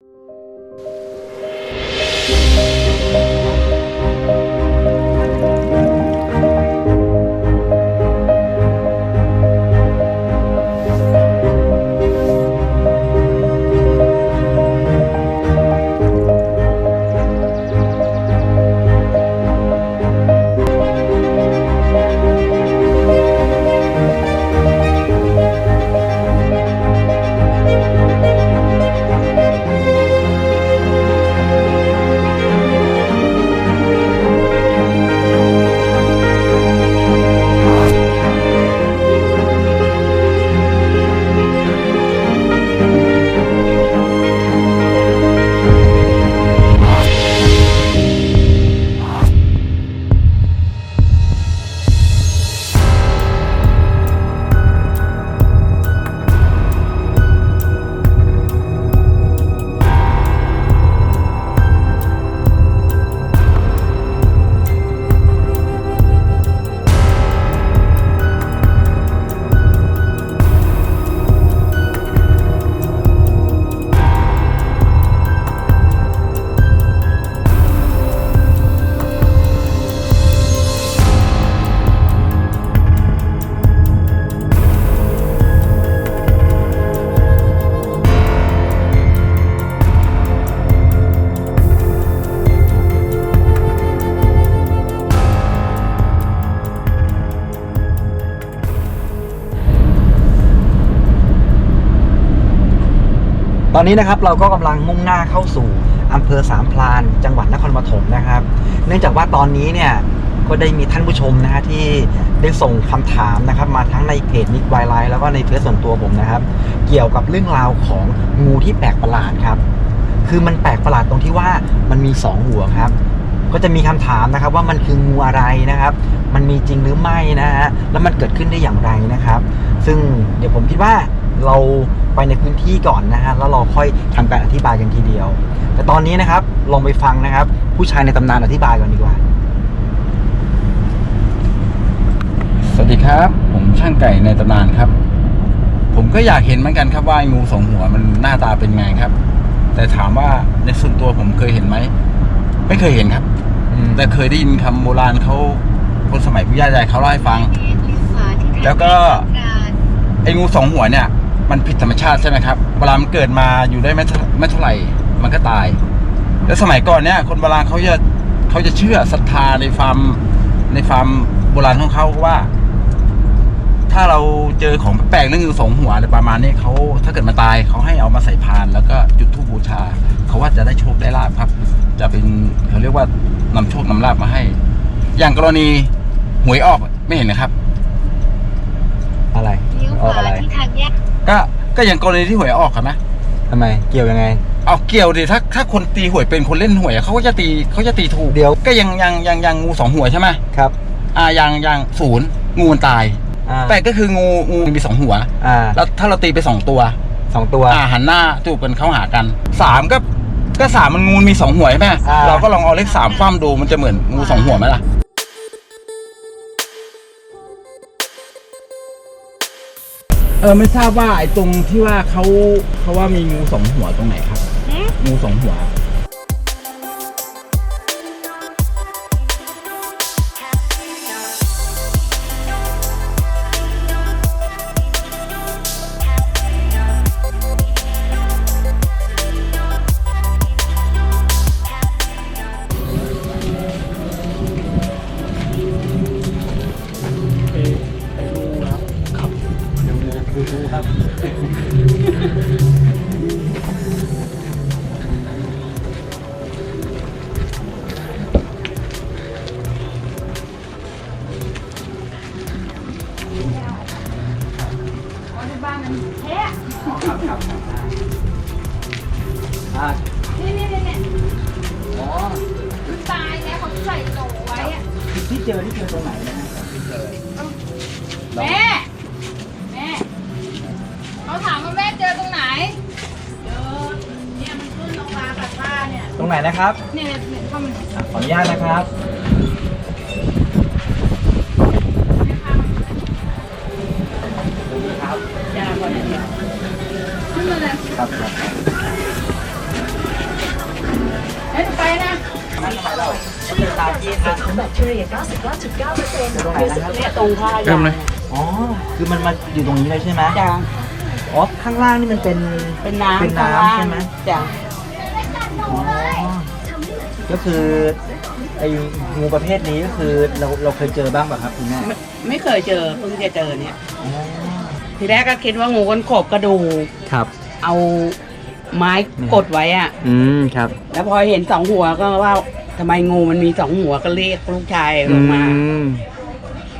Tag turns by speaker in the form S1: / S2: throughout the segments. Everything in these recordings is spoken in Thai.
S1: you ตอนนี้นะครับเราก็กำลังมุ่งหน้าเข้าสู่อำเภอสามพราน จังหวัดนครปฐมนะครับ เนื่องจากว่าตอนนี้เนี่ยก็ได้มีท่านผู้ชมนะฮะที่ได้ส่งคำถามนะครับ มาทั้งในเพจนิกไวไลแล้วก็ในเฟซส่วนตัวผมนะครับ เกี่ยวกับเรื่องราวของงูที่แปลกประหลาดครับ คือมันแปลกประหลาดตรงที่ว่ามันมีสองหัวครับ ก็จะมีคำถามนะครับว่ามันคืองูอะไรนะครับ มันมีจริงหรือไม่นะฮะแล้วมันเกิดขึ้นได้อย่างไรนะครับ ซึ่งเดี๋ยวผมคิดว่า เราไปในพื้นที่ก่อนนะฮะแล้วเราค่อยทำการอธิบายกันทีเดียว แต่ตอนนี้นะครับลองไปฟังนะครับ ผู้ชายในตำนานอธิบายก่อนดีกว่า
S2: สวัสดีครับ ผมช่างไก่ในตำนานครับ ผมก็อยากเห็นเหมือนกันครับว่าไอ้งูสองหัวมันหน้าตาเป็นไงครับ แต่ถามว่าในส่วนตัวผมเคยเห็นไหมไม่เคยเห็นครับแต่เคยได้ยินคำโบราณเขาคนสมัยผู้ย่าใหญ่เขาเล่าให้ฟัง แล้วก็ไอ้งูสองหัวเนี่ย มันผิดธรรมชาติใช่ไหมครับเวลามันเกิดมาอยู่ได้ไม่เท่าไม่เท่าไหร่ มันก็ตาย แล้วสมัยก่อนเนี่ย คนโบราณเขาจะเขาจะเชื่อศรัทธาในความในความโบราณของเขาว่า ถ้าเราเจอของแปลกๆเรื่องงูสองหัวอะไรประมาณนี้เขาถ้าเกิดมาตายเขาให้เอามาใส่พาน แล้วก็จุดธูปบูชาเขาว่าจะได้โชคได้ลาบครับ จะเป็นเขาเรียกว่านำโชคนำลาบมาให้ อย่างกรณีหวยออกไม่เห็นนะครับ
S1: อะไร
S3: เลี้ยว
S1: อ
S3: ข
S1: อก
S3: วา
S1: อะไร
S3: ที่ทางแยก
S2: ก็ก็อย่างกรณีที่หวยออกครับนะ
S1: ทำไม เกี่ยวยังไง
S2: เอาเกี่ยวดิถ้าถ้าคนตีหวยเป็นคนเล่นหวยเขาก็จะตีเขาจะตีถูก
S1: เดี๋ยว
S2: ก็ยังยังยังยังงูสองหัวใช่ไหม
S1: ครับ
S2: อ่ายังยังศูนย์งูมันตาย
S1: อ่า
S2: แปลกก็คืองูงูมีสองหัว
S1: อ่า
S2: แล้วถ้าเราตีไปสองตัว
S1: สองตัว
S2: อ่าหันหน้าจูบกันเข้าหากันสามก็ก็สามมันงูมีสองหัวใช่ไหม
S1: อ่า
S2: เราก็ลองเอาเลขสามคว่ำดูมันจะเหมือนงูสองหัวไหมล่ะ เออไม่ทราบว่าไอ้ตรงที่ว่าเขาเขาว่ามีงูสองหัวตรงไหนครับ งูสองหัว
S3: บ้านมันแท้
S1: อ่า
S3: นี่นี่นี่เนี่ย
S1: อ๋อ
S3: ตายแล้วเขาใส่โหลไว้อะ
S1: ที่เจอที่เจอตรงไหนนะฮะ
S3: แม่
S1: รงไหนนะครับ
S3: เนี่ยเนี่ยเข้ามัน
S1: อะขออนุญาตนะครับ
S3: ขึ้นมาเลย
S1: ครับครับก็คือตามที่ทาง
S4: ของแบคทีเรีย 99.9%
S1: ตรงไหนนะครับ
S3: เนี่ยตรงท่า
S2: เริ่มเลย
S1: อ๋อ คือมันมาอยู่ตรงนี้เลยใช่ไหม
S3: จ้ะ
S1: อ๋อ ข้างล่างนี่มันเป็น
S3: เป็นน้ำ
S1: เป็นน้ำ
S3: ข้างล่าง
S1: ใช่ไหม
S3: จ้ะ
S1: อ๋อ ก็คือไอ้งูประเภทนี้ก็คือเราเราเคยเจอบ้างป่ะครับคุณแม่
S3: ไม่ไม่เคยเจอเพิ่งจะเจอเนี่ย
S1: อ๋อ
S3: ทีแรกก็คิดว่างูก้นขบกระดูก
S1: ครับ
S3: เอาไม้กดไว้อะ
S1: อืมครับ
S3: แล้วพอเห็นสองหัวก็ว่าทำไมงูมันมีสองหัวก็เรียกลูกชายลงมา
S1: ม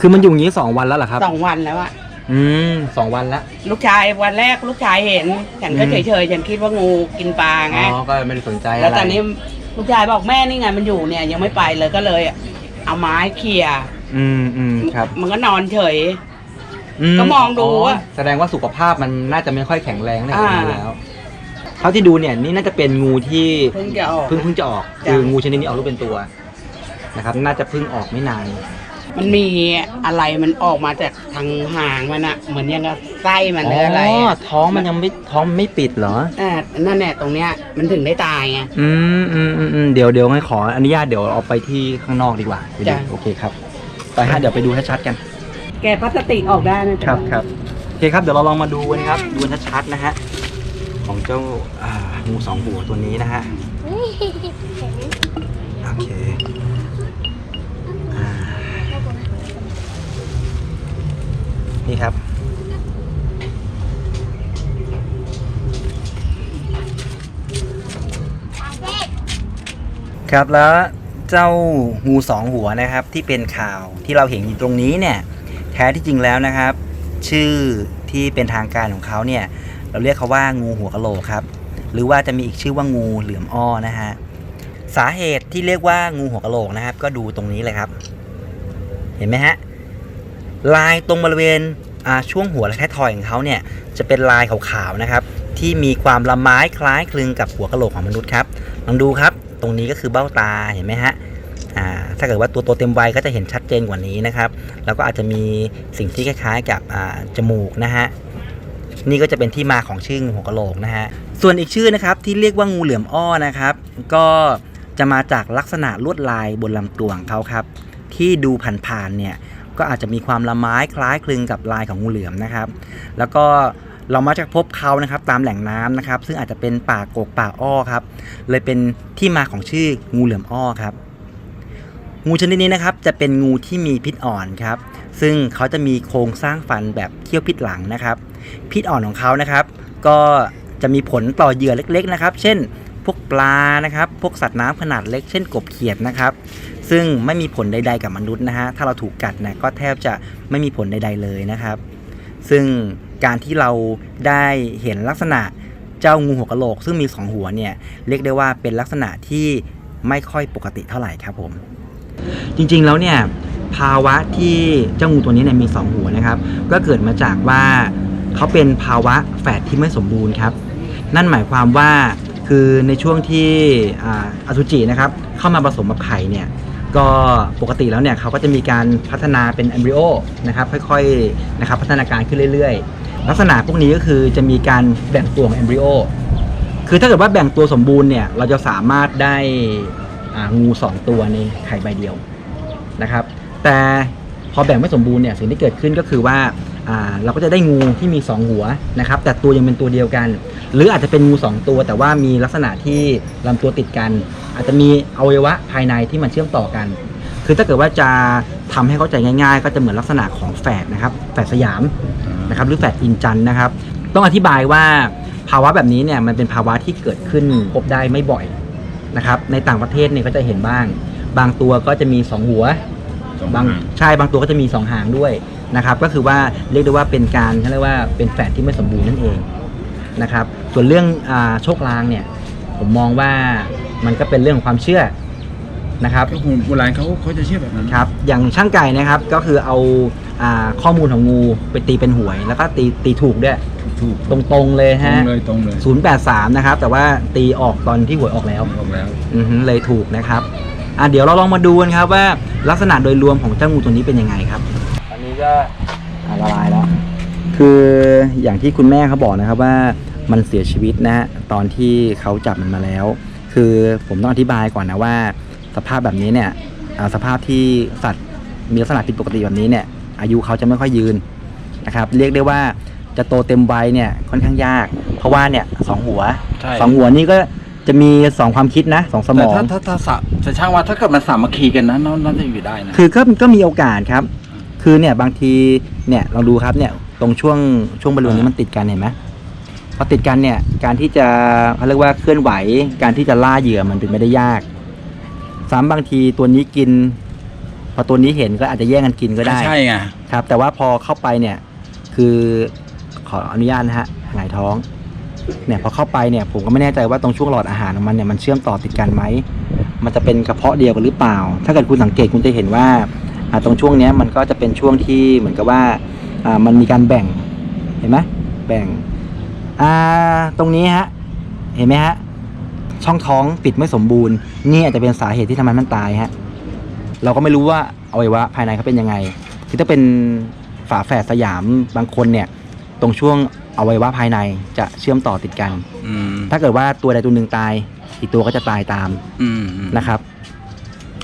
S1: คือมันอยู่อย่างนี้สองวันแล้วเหรอครับ
S3: สองวันแล้วอะ
S1: อืมสองวันแล้ว
S3: ลูกชายวันแรกลูกชายเห็น ฉันก็
S1: อืม
S3: เฉยๆฉันคิดว่างูกินปลาไง
S1: อ๋อก็ไม่ได้สนใจอะไร
S3: แล้วตอนนี้ ลูกชายบอกแม่นี่ไงมันอยู่เนี่ย ยังไม่ไปเลยก็เลย เอาไม้เขี่ย
S1: อืมอืมครับ
S3: มันก็นอนเฉย
S1: อื
S3: ก็มองดูว่า
S1: แสดงว่าสุขภาพมันน่าจะไม่ค่อยแข็งแรงใน
S3: อ่า
S1: ตรงนี้แล้วเท่าที่ดูเนี่ยนี่น่าจะเป็นงูที่
S3: เพิ่งจะออก
S1: เพิ่งเพิ่งจะออก
S3: จ้ะ
S1: คืองูชนิดนี้ออกลูกเป็นตัวนะครับ น่าจะเพิ่งออกไม่นาน
S3: มันมีอะไรมันออกมาจากทางหางมันอะเหมือนยังกับไส้มันหรืออะไร
S1: อ๋อ
S3: อะ
S1: ท้องมันยังไม่ท้องมันไม่ปิดเหรอ
S3: อ่านั่นแหละตรงเนี้ยมันถึงได้ตายไง
S1: อืมอืมอืมอืมเดี๋ยวเดี๋ยวให้ขออนุญาตเดี๋ยวเอาไปที่ข้างนอกดีกว่าไปดู
S3: จ้ะ
S1: โอเคครับ ไปฮะเดี๋ยวไปดูชัดๆกัน
S3: แกพลาสติกออกได้นะ
S1: ครับครับโอเคครับเดี๋ยวเราลองมาดูกันครับ ดูกันชัดๆนะฮะของเจ้าอ่างูสองหัวตัวนี้นะฮะโอเค นี่ครับ ครับแล้วเจ้างูสองหัวนะครับที่เป็นข่าวที่เราเห็นอยู่ตรงนี้เนี่ยแท้ที่จริงแล้วนะครับ ชื่อที่เป็นทางการของเขาเนี่ยเราเรียกเขาว่างูหัวกะโหลกครับ หรือว่าจะมีอีกชื่อว่างูเหลือมอ้อนะฮะสาเหตุที่เรียกว่างูหัวกะโหลกนะครับ ก็ดูตรงนี้เลยครับ เห็นไหมฮะ ลายตรงบริเวณช่วงหัวและท้ายทอยของเขาเนี่ยจะเป็นลายขาวๆนะครับ ที่มีความละไม้คล้ายคลึงกับหัวกะโหลกของมนุษย์ครับลองดูครับ ตรงนี้ก็คือเบ้าตาเห็นไหมฮะถ้าเกิดว่าตัวโตเต็มวัยก็จะเห็นชัดเจนกว่านี้นะครับ แล้วก็อาจจะมีสิ่งที่คล้ายๆกับจมูกนะฮะนี่ก็จะเป็นที่มาของชื่อหัวกะโหลกนะฮะส่วนอีกชื่อนะครับที่เรียกว่างูเหลือมอ้อนะครับ ก็จะมาจากลักษณะลวดลายบนลำตัวของเขาครับ ที่ดูผ่านๆเนี่ย ก็อาจจะมีความละไม้คล้ายคลึงกับลายของงูเหลือมนะครับ แล้วก็เรามักจะพบเขานะครับตามแหล่งน้ำนะครับ ซึ่งอาจจะเป็นป่ากกป่าอ้อครับ เลยเป็นที่มาของชื่องูเหลือมอ้อครับ งูชนิดนี้นะครับจะเป็นงูที่มีพิษอ่อนครับ ซึ่งเขาจะมีโครงสร้างฟันแบบเขี้ยวพิษหลังนะครับ พิษอ่อนของเขานะครับ ก็จะมีผลต่อเหยื่อเล็กๆนะครับ เช่น พวกปลานะครับ พวกสัตว์น้ำขนาดเล็กเช่นกบเขียดนะครับ ซึ่งไม่มีผลใด ๆ กับมนุษย์นะฮะ ถ้าเราถูกกัดนะก็แทบจะไม่มีผลใด ๆ เลยนะครับ ซึ่งการที่เราได้เห็นลักษณะเจ้างูหัวกะโหลก ซึ่งมีสองหัวเนี่ยเรียกได้ว่าเป็นลักษณะที่ไม่ค่อยปกติเท่าไหร่ครับผม จริงๆแล้วเนี่ยภาวะที่เจ้างูตัวนี้เนี่ยมีสองหัวนะครับ ก็เกิดมาจากว่าเขาเป็นภาวะแฝดที่ไม่สมบูรณ์ครับ นั่นหมายความว่า คือในช่วงที่อสุจินะครับเข้ามาผสมกับไข่เนี่ยก็ปกติแล้วเนี่ยเขาก็จะมีการพัฒนาเป็นแอมบริโอนะครับค่อยๆนะครับพัฒนาการขึ้นเรื่อยๆ ลักษณะพวกนี้ก็คือจะมีการแบ่งตัวของแอมบริโอคือถ้าเกิดว่าแบ่งตัวสมบูรณ์เนี่ยเราจะสามารถได้งูสองตัวในไข่ใบเดียวนะครับ แต่พอแบ่งไม่สมบูรณ์เนี่ยสิ่งที่เกิดขึ้นก็คือว่าอ่าเราก็จะได้งูที่มี 2 หัวนะครับ แต่ตัวยังเป็นตัวเดียวกัน หรืออาจจะเป็นงู2ตัว แต่ว่ามีลักษณะที่ลำตัวติดกัน อาจจะมีอวัยวะภายในที่มันเชื่อมต่อกัน คือถ้าเกิดว่าจะทำให้เข้าใจง่ายๆ ก็จะเหมือนลักษณะของแฝดนะครับแฝดสยามนะครับหรือแฝดอินจันทร์นะครับ ต้องอธิบายว่าภาวะแบบนี้เนี่ยมันเป็นภาวะที่เกิดขึ้นพบได้ไม่บ่อยนะครับในต่างประเทศเนี่ยก็จะเห็นบ้าง บางตัวก็จะมี 2 หัวบางใช่บางตัวก็จะมี 2 หางด้วยนะครับ ก็คือว่าเรียกได้ว่าเป็นการเขาเรียกว่าเป็นแฝดที่ไม่สมบูรณ์นั่นเองนะครับ ส่วนเรื่องอาโชคลางเนี่ย ผมมองว่ามันก็เป็นเรื่องของความเชื่อนะครับ
S2: ก็คงโบราณเขาเขาจะเชื่อแบบนั้น
S1: ครับ อย่างช่างไก่นะครับก็คือเอาอาข้อมูลของงูไปตีเป็นหวย แล้วก็ตีตีถูกด้วย
S2: ถูก
S1: ตรงๆเลย
S2: ตร
S1: ฮะ
S2: งเลยตรงเลย
S1: 083นะครับ แต่ว่าตีออกตอนที่หวยออกแล้ว
S2: ออกแล้ว
S1: อือฮึเลยถูกนะครับอะเดี๋ยวเราลองมาดูกันครับว่าลักษณะโดยรวมของเจ้างูตัวนี้เป็นยังไงครับอันนี้ก็ละลายแล้ว คืออย่างที่คุณแม่เขาบอกนะครับว่า มันเสียชีวิตนะฮะตอนที่เขาจับมันมาแล้ว คือผมต้องอธิบายก่อนนะว่า สภาพแบบนี้เนี่ยอ่าสภาพที่สัตว์มีลักษณะผิดปกติแบบนี้เนี่ย อายุเขาจะไม่ค่อยยืนนะครับเรียกได้ว่าจะโตเต็มวัยเนี่ยค่อนข้างยาก เพราะว่าเนี่ยสองหัว
S2: ใช่
S1: สองหัวนี่ก็จะมีสองความคิดนะสองสม
S2: แต่
S1: อง
S2: ถ้าถ้าถ้าสะแต่ช่างว่าถ้าเกิดมันสามัคคีกันนะน่าน่าจะอยู่ได้นะ
S1: คือก็ก็มีโอกาสครับ คือเนี่ยบางทีเนี่ยลองดูครับเนี่ยตรงช่วงช่วงบริเวณนี้
S2: อ่ามั
S1: มันติดกันเห็นไหม พอติดกันเนี่ย การที่จะเขาเรียกว่าเคลื่อนไหว การที่จะล่าเหยื่อมันเป็นไม่ได้ยากสามบางทีตัวนี้กิน พอตัวนี้เห็นก็อาจจะแย่งกันกินก็ได้
S2: ใช่ไง
S1: ครับ แต่ว่าพอเข้าไปเนี่ย คือขออนุญาตนะฮะหงายท้อง เนี่ยพอเข้าไปเนี่ย ผมก็ไม่แน่ใจว่าตรงช่วงหลอดอาหารของมันเนี่ยมันเชื่อมต่อติดกันไหมมันจะเป็นกระเพาะเดียวกันหรือเปล่า ถ้าเกิดคุณสังเกตคุณจะเห็นว่าอ่าตรงช่วงเนี้ยมันก็จะเป็นช่วงที่เหมือนกับว่าอ่ามันมีการแบ่งเห็นไหมแบ่ง อ่าตรงนี้ฮะเห็นไหมฮะช่องท้องปิดไม่สมบูรณ์ นี่อาจจะเป็นสาเหตุที่ทำให้มันตายฮะเราก็ไม่รู้ว่าอวัยวะภายในเขาเป็นยังไงคือถ้าเป็นฝาแฝดสยามบางคนเนี่ย ตรงช่วงอวัยวะภายในจะเชื่อมต่อติดกัน
S2: อืม
S1: ถ้าเกิดว่าตัวใดตัวหนึ่งตาย อีกตัวก็จะตายตาม
S2: อืมอืม
S1: นะครับ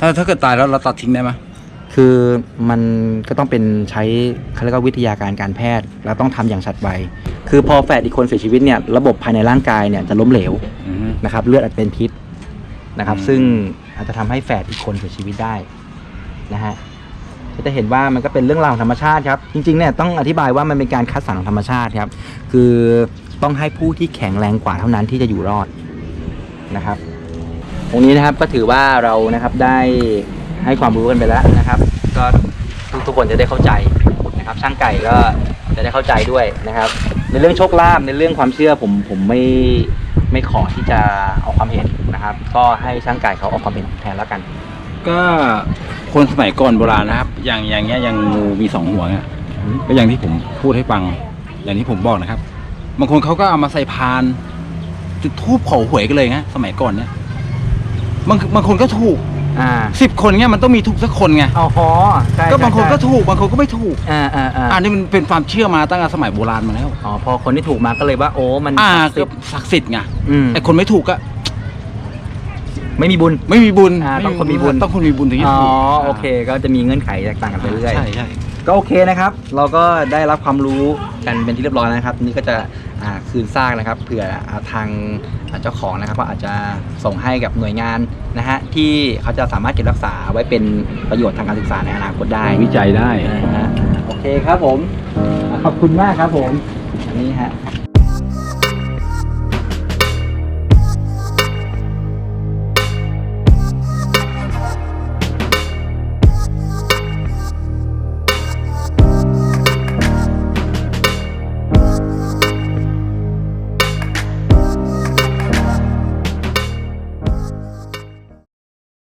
S2: ถ้าถ้าเกิดตายแล้วเราตัดทิ้งได้ไหม
S1: คือมันก็ต้องเป็นใช้เขาเรียกว่าวิทยาการการแพทย์ แล้วต้องทำอย่างชัดไวคือพอแฝดอีกคนเสียชีวิตเนี่ยระบบภายในร่างกายเนี่ยจะล้มเหลว
S2: อืม
S1: นะครับเลือดอาจจะเป็นพิษนะครับ
S2: อืม
S1: ซึ่งอาจจะทำให้แฝดอีกคนเสียชีวิตได้นะฮะก็จะเห็นว่ามันก็เป็นเรื่องราวของธรรมชาติครับ จริงๆเนี่ยต้องอธิบายว่ามันเป็นการคัดสรรของธรรมชาติครับ คือต้องให้ผู้ที่แข็งแรงกว่าเท่านั้นที่จะอยู่รอดนะครับ ตรงนี้นะครับก็ถือว่าเรานะครับได้ ให้ความรู้กันไปแล้วนะครับ ก็ทุกทุกคนจะได้เข้าใจนะครับ ช่างไก่ก็จะได้เข้าใจด้วยนะครับ ในเรื่องโชคลาภในเรื่องความเชื่อผมผมไม่ไม่ขอที่จะเอาความเห็นนะครับ ก็ให้ช่างไก่เขาออกความเห็นแทนแล้วกัน
S2: ก็คนสมัยก่อนโบราณนะครับ อย่างอย่างเงี้ยอย่างงูมีสองหัวเนี่ยก็อย่างที่ผมพูดให้ฟัง อย่างที่ผมบอกนะครับบางคนเขาก็เอามาใส่พานจุดทูบขอหวยกันเลยนะสมัยก่อนเนี่ยบางบางคนก็ถูก
S1: อ่า
S2: สิบคนเนี่ยมันต้องมีถูกสักคนไง
S1: เอาฮอใช่
S2: ก็บางคนก็
S1: ใช่
S2: ถูกบางคนก็ไม่ถูก
S1: อ่าอ่าอ่า
S2: อันนี้มันเป็นความเชื่อมาตั้งแต่สมัยโบราณมาแล้ว
S1: อ๋อพอคนที่ถูกมาก็เลยว่าโอ้มัน
S2: อ่า
S1: ศักดิ์สิ
S2: ก็
S1: ทธิ์
S2: ศักดิ์สิทธิ์ไง
S1: อืม
S2: ไอคนไม่ถูกก็
S1: ไม่มีบุญ
S2: ไม่มีบุญ
S1: อ่า
S2: ไม่
S1: ต้องคนมีบุญ
S2: ต้องคนมีบุญถึงจะ
S1: อ๋อ
S2: ถูก
S1: โอเค ก็จะมีเงื่อนไขแตกต่างกันไปเรื่อย
S2: ใช่ใช่
S1: ก็โอเคนะครับ เราก็ได้รับความรู้กันเป็นที่เรียบร้อยแล้วนะครับ นี่ก็จะอ่าคืนซากนะครับเผื่ออ่าทางอ่าเจ้าของนะครับก็อาจจะส่งให้กับหน่วยงานนะฮะที่เขาจะสามารถเก็บรักษาไว้เป็นประโยชน์ทางการศึกษาในอนาคตได้
S2: วิจัยได้
S1: นะฮะโอเคครับผมอ่าขอบคุณมากครับผมอันนี้ฮะ